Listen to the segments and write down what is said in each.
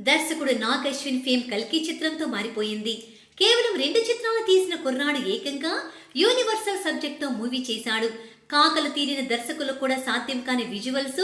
దర్శకుడు నాగ్ అశ్విన్ ఫేమ్ కల్కి చిత్రంతో మారిపోయింది. కేవలం రెండు చిత్రాలు తీసిన కుర్రాడు ఏకంగా యూనివర్సల్ సబ్జెక్ట్తో మూవీ చేశాడు. కాకలు తీరిన దర్శకులకు కూడా సాధ్యం కాని విజువల్స్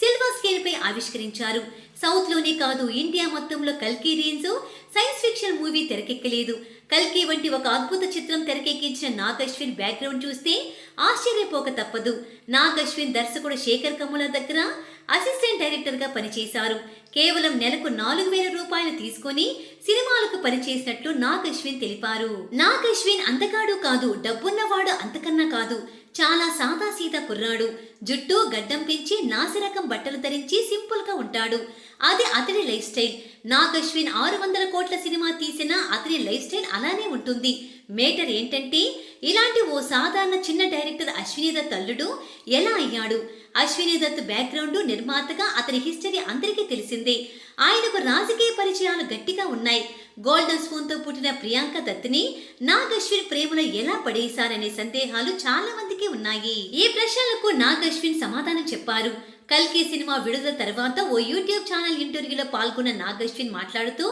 సిల్వర్ స్కేల్ పై ఆవిష్కరించారు. సౌత్లోనే కాదు ఇండియా మొత్తంలో కల్కి రేంజ్ సైన్స్ ఫిక్షన్ మూవీ తెరకెక్కలేదు. కల్కి వంటి ఒక అద్భుత చిత్రం తెరకెక్కించిన నాగ్ అశ్విన్ బ్యాక్గ్రౌండ్ చూస్తే ఆశ్చర్యపోక తప్పదు. నాగ్ అశ్విన్ దర్శకుడు శేఖర్ కమ్ముల దగ్గర అసిస్టెంట్ డైరెక్టర్గా పనిచేశారు. కేవలం నెలకు నాలుగు వేల రూపాయలు తీసుకొని సినిమాలకు పనిచేసినట్లు నాగ్ అశ్విన్ తెలిపారు. నాగ్ అశ్విన్ అంతకాడు కాదు డబ్బున్నవాడు అంతకన్నా కాదు. చాలా సాదాసీదా కుర్రాడు. జుట్టు గడ్డం పెంచి నాసిరకం బట్టలు ధరించి సింపుల్గా ఉంటాడు. అది అతని లైఫ్ స్టైల్. నాగ్ అశ్విన్ ఆరు వందల కోట్ల సినిమా తీసినా అతని లైఫ్ స్టైల్ అలానే ఉంటుంది. మేటర్ ఏంటంటే ఇలాంటి ఓ సాధారణ చిన్న డైరెక్టర్ అశ్విని దత్ అల్లుడు ఎలా అయ్యాడు? అశ్విని దత్ బ్యాక్గ్రౌండ్ నిర్మాతగా అతని హిస్టరీ అందరికీ తెలిసిందే. ఆయనకు రాజకీయ పరిచయాలు గట్టిగా ఉన్నాయి. గోల్డెన్ స్పూన్తో పుట్టిన ప్రియాంక దత్ని నాగ్ అశ్విన్ ప్రేమలో ఎలా పడేశారనే సందేహాలు చాలా మందికి ఉన్నాయి. ఈ ప్రశ్నలకు నాగ్ అశ్విన్ సమాధానం చెప్పారు. కల్కి సినిమా విడుదల తర్వాత ఓ యూట్యూబ్ ఛానల్ ఇంటర్వ్యూలో పాల్గొన్న నాగ్ అశ్విన్ మాట్లాడుతూ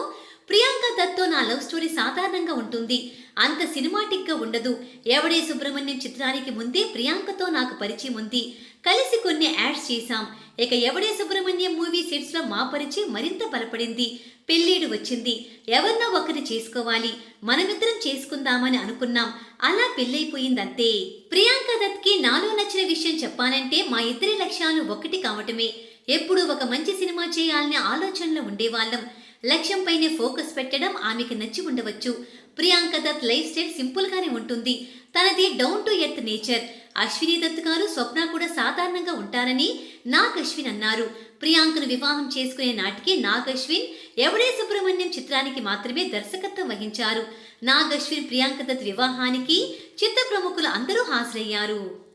ప్రియాంక దత్తో నా లవ్ స్టోరీ సాధారణంగా ఉంటుంది. అంత సినిమాటిక్గా ఉండదు. ఎవడే సుబ్రహ్మణ్యం చిత్రానికి ముందే ప్రియాంకతో నాకు పరిచయం ఉంది. కలిసి కొన్ని యాడ్స్ చేశాం. ఇక ఎవడే సుబ్రహ్మణ్యం మూవీ సెట్స్లో మా పరిచయం మరింత బలపడింది. పెళ్ళీడు వచ్చింది. ఎవరినో ఒకరిని చేసుకోవాలి. మనమిద్దరం చేసుకుందామని అనుకున్నాం. అలా పెళ్ళైపోయిందంతే. ప్రియాంక దత్కి నాలో నచ్చిన విషయం చెప్పాలంటే మా ఇద్దరి లక్ష్యాలు ఒకటి కావటమే. ఎప్పుడూ ఒక మంచి సినిమా చేయాలనే ఆలోచనలో ఉండేవాళ్ళం. లక్ష్యంపైనే ఫోకస్ పెట్టడం ఆమెకి నచ్చి ఉండవచ్చు. Priyanka Dutt lifestyle simple గానే ఉంటుంది. తనది down to earth nature. Ashwini Dutt గారు స్వప్న కూడా సాధారణంగా ఉంటారని నాగ్ అశ్విన్ అన్నారు. ప్రియాంకను వివాహం చేసుకునే నాటికి నాగ్ అశ్విన్ ఎవడే సుబ్రహ్మణ్యం చిత్రానికి మాత్రమే దర్శకత్వం వహించారు. నాగ్ అశ్విన్ ప్రియాంక దత్ వివాహానికి చిత్ర ప్రముఖులు అందరూ హాజరయ్యారు.